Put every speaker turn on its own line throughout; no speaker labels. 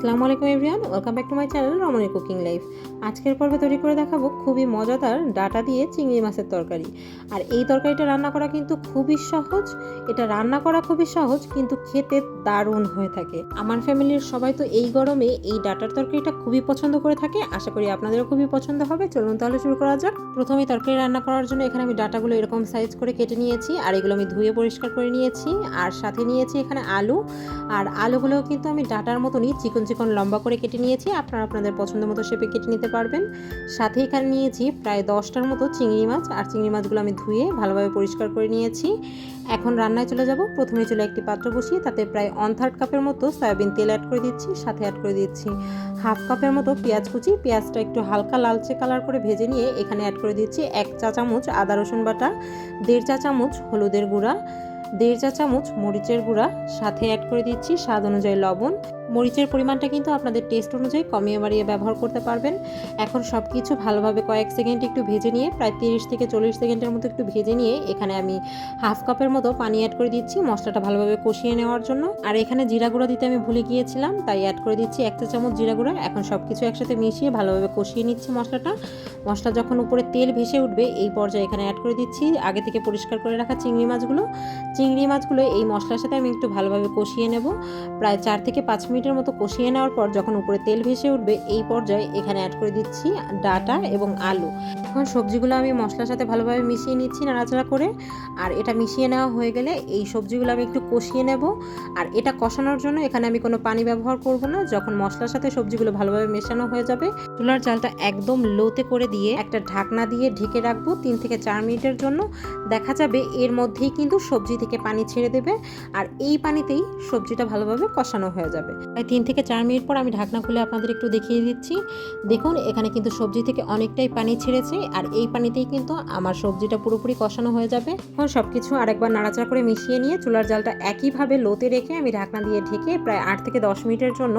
আসসালামু আলাইকুম everyone, welcome back to my channel Ramani cooking life. আজকের পর্বে তৈরি করে দেখাবো খুবই মজাদার ডাটা দিয়ে চিংড়ি মাছের তরকারি। আর এই তরকারিটা রান্না করা কিন্তু খুবই সহজ, এটা রান্না করা খুবই সহজ, কিন্তু খেতে দারুণ হয়ে থাকে। আমার ফ্যামিলির সবাই তো এই গরমে এই ডাটার তরকারিটা খুবই পছন্দ করে থাকে, আশা করি আপনাদেরও খুবই পছন্দ হবে। চলুন তাহলে শুরু করা যাক। প্রথমে তরকারি রান্না করার জন্য এখানে আমি ডাটাগুলো এরকম সাইজ করে কেটে নিয়েছি, আর এগুলো আমি ধুয়ে পরিষ্কার করে নিয়েছি, আর সাথে নিয়েছি এখানে আলু। আর আলুগুলোও কিন্তু আমি ডাটার মতনই চিকন চিকন লম্বা করে কেটে নিয়েছি, আপনারা আপনাদের পছন্দ মতো শেপে কেটে নিতে পারবেন। সাথে এখানে নিয়েছি প্রায় দশটার মতো চিংড়ি মাছ, আর চিংড়ি মাছগুলো আমি ধুয়ে ভালোভাবে পরিষ্কার করে নিয়েছি। এখন রান্নায় চলে যাব, প্রথমে চলে একটি পাত্র বসিয়ে তাতে প্রায় ওয়ান থার্ড কাপের মতো সয়াবিন তেল অ্যাড করে দিচ্ছি, সাথে অ্যাড করে দিচ্ছি হাফ কাপের মতো পেঁয়াজ কুচি। পেঁয়াজটা একটু হালকা লালচে কালার করে ভেজে নিয়ে এখানে অ্যাড করে দিচ্ছি এক চা চামচ আদা রসুন বাটা, দেড় চা চামচ হলুদের গুঁড়া, দেড় চা চামচ মরিচের গুঁড়া, সাথে অ্যাড করে দিচ্ছি স্বাদ অনুযায়ী লবণ। মরিচের পরিমাণটা কিন্তু আপনাদের টেস্ট অনুযায়ী কমিয়ে বাড়িয়ে ব্যবহার করতে পারবেন। এখন সব কিছু ভালোভাবে কয়েক সেকেন্ড একটু ভেজে নিয়ে, প্রায় তিরিশ থেকে চল্লিশ সেকেন্ডের মতো একটু ভেজে নিয়ে এখানে আমি হাফ কাপের মতো পানি অ্যাড করে দিচ্ছি মশলাটা ভালোভাবে কষিয়ে নেওয়ার জন্য। আর এখানে জিরা গুঁড়া দিতে আমি ভুলে গিয়েছিলাম, তাই অ্যাড করে দিচ্ছি এক চা চামচ জিরা গুঁড়া। এখন সব কিছু একসাথে মিশিয়ে ভালোভাবে কষিয়ে নিচ্ছি মশলাটা। মশলা যখন উপরে তেল ভেসে উঠবে, এই পর্যায়ে এখানে অ্যাড করে দিচ্ছি আগে থেকে পরিষ্কার করে রাখা চিংড়ি মাছগুলো। চিংড়ি মাছগুলো এই মশলার সাথে আমি একটু ভালোভাবে কষিয়ে নেব। প্রায় চার থেকে পাঁচ মিনিটের মতো কষিয়ে নেওয়ার পর যখন উপরে তেল ভেসে উঠবে, এই পর্যায়ে এখানে অ্যাড করে দিচ্ছি ডাটা এবং আলু। এখন সবজিগুলো আমি মশলার সাথে ভালোভাবে মিশিয়ে নিচ্ছি নাড়াচাড়া করে। আর এটা মিশিয়ে নেওয়া হয়ে গেলে এই সবজিগুলো আমি একটু কষিয়ে নেব। আর এটা কষানোর জন্য এখানে আমি কোনো পানি ব্যবহার করব না। যখন মশলার সাথে সবজিগুলো ভালোভাবে মেশানো হয়ে যাবে চুলার জালটা একদম লোতে করে দিয়ে একটা ঢাকনা দিয়ে ঢেকে রাখব তিন থেকে চার মিনিটের জন্য। দেখা যাবে এর মধ্যেই কিন্তু সবজি থেকে পানি ছেড়ে দেবে আর এই পানিতেই সবজিটা ভালোভাবে কষানো হয়ে যাবে। তাই তিন থেকে চার মিনিট পর আমি ঢাকনা খুলে আপনাদের একটু দেখিয়ে দিচ্ছি। দেখুন, এখানে কিন্তু সবজি থেকে অনেকটাই পানি ছেড়েছে আর এই পানিতেই কিন্তু আমার সবজিটা পুরোপুরি কষানো হয়ে যাবে। এখন সব কিছু আরেকবার নাড়াচাড়া করে মিশিয়ে নিয়ে চুলার জালটা একইভাবে লোতে রেখে আমি ঢাকনা দিয়ে ঢেকে প্রায় আট থেকে দশ মিনিটের জন্য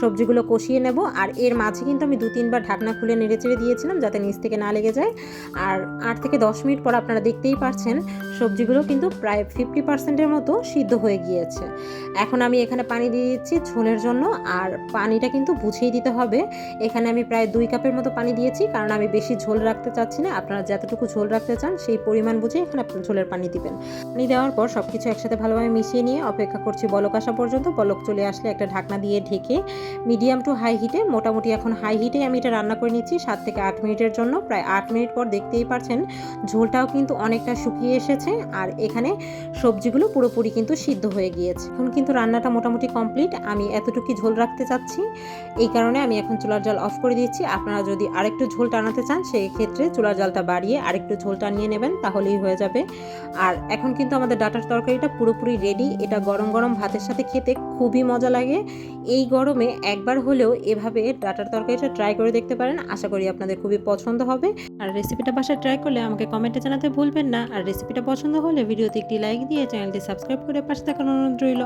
সবজিগুলো কষিয়ে নেব। আর এর মাঝে কিন্তু আমি দু তিনবার ঢাকনা খুলে নেড়ে চেড়ে দিয়েছিলাম যাতে নিচ থেকে না লেগে যায়। আর আট থেকে দশ মিনিট পর আপনারা দেখতেই পারছেন সবজিগুলো কিন্তু প্রায় ফিফটি পার্সেন্টের মতো সিদ্ধ হয়ে গিয়েছে। এখন আমি এখানে পানি দিয়ে দিচ্ছি ঝোলের জন্য, আর পানিটা কিন্তু বুঝিয়ে দিতে হবে। এখানে আমি প্রায় দুই কাপের মতো পানি দিয়েছি, কারণ আমি বেশি ঝোল রাখতে চাচ্ছি না। আপনারা যতটুকু ঝোল রাখতে চান, সেই পরিমাণ বুঝে এখানে ঝোলের পানি দিবেন। পানি দেওয়ার পর সব কিছু একসাথে ভালোভাবে মিশিয়ে নিয়ে অপেক্ষা করছি বলক আসা পর্যন্ত। বলক চলে আসলে একটা ঢাকনা দিয়ে ঢেকে মিডিয়াম টু হাই হিটে মোটামুটি এখন হাই হিটে আমি এটা রান্না করে নিচ্ছি সাত থেকে আট মিনিটের জন্য। প্রায় আট মিনিট পর দেখতেই পারছেন ঝোলটাও কিন্তু অনেকটা শুকিয়ে এসেছে। আর এখানে সবজিগুলো পুরোপুরি কিন্তু সিদ্ধ হয়ে গিয়েছে। এখন কিন্তু রান্নাটা মোটামুটি কমপ্লিট। আমি এতটুকুই ঝোল রাখতে চাচ্ছি? এই কারণে আমি এখন চুলার জাল অফ করে দিচ্ছি আপনারা যদি আরেকটু ঝোল টানাতে চান, সেই ক্ষেত্রে চুলার জালটা বাড়িয়ে আরেকটু ঝোল টানিয়ে নেবেন, তাহলেই হয়ে যাবে। আর এখন কিন্তু আমাদের ডাটার তরকারিটা পুরোপুরি রেডি এটা গরম গরম ভাতের সাথে খেতে খুবই মজা লাগে। এই গরমে একবার হলেও এভাবে ডাটার তরকারিটা ট্রাই করে দেখতে পারেন। আশা করি আপনাদের খুবই পছন্দ হবে। আর রেসিপিটা বাসায় ট্রাই করলে আমাকে কমেন্টে জানাতে ভুলবেন না। আর রেসিপিটা পছন্দ হলে ভিডিওতে একটি লাইক দিয়ে চ্যানেলটি সাবস্ক্রাইব করে পাশে থাকার অনুরোধ রইল।